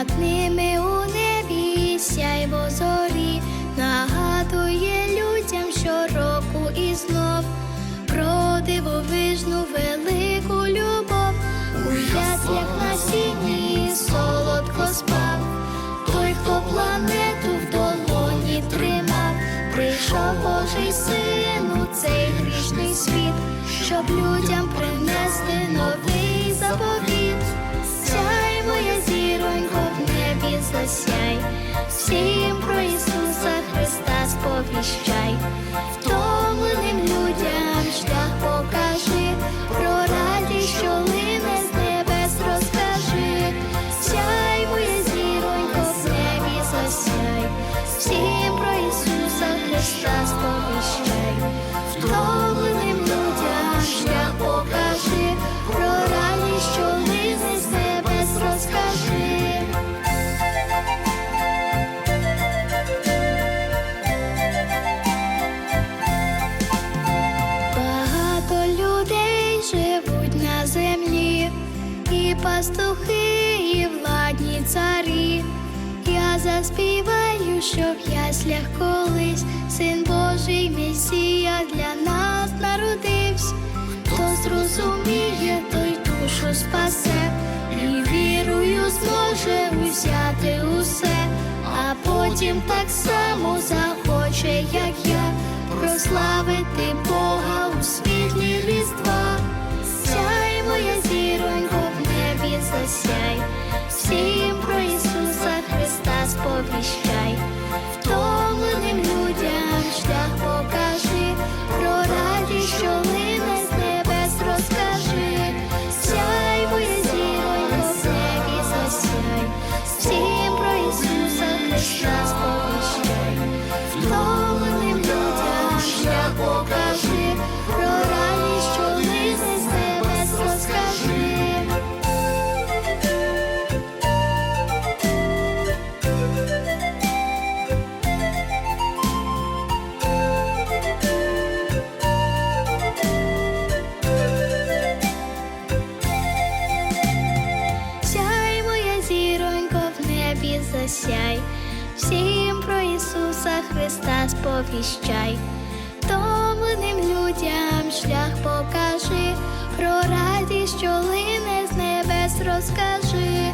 над ними у небі сяйво зорі, нагадує людям щороку і знов. Про дивовижну велику любов. У яслях на сіні солодко спав, той, хто планету в долоні тримав, прийшов Божий син у цей грішний світ, щоб людям принести новий сповіщай, пастухи, і владні царі. Я заспіваю, що в яслях колись син Божий Месія для нас народився. Хто зрозуміє, той душу спасе, і вірою зможе взяти усе, а потім так само захоче, як я, прославити Бога у світлі Христа сповіщай, втомленим людям шлях покажи, про радість, що лине з небес розкажи,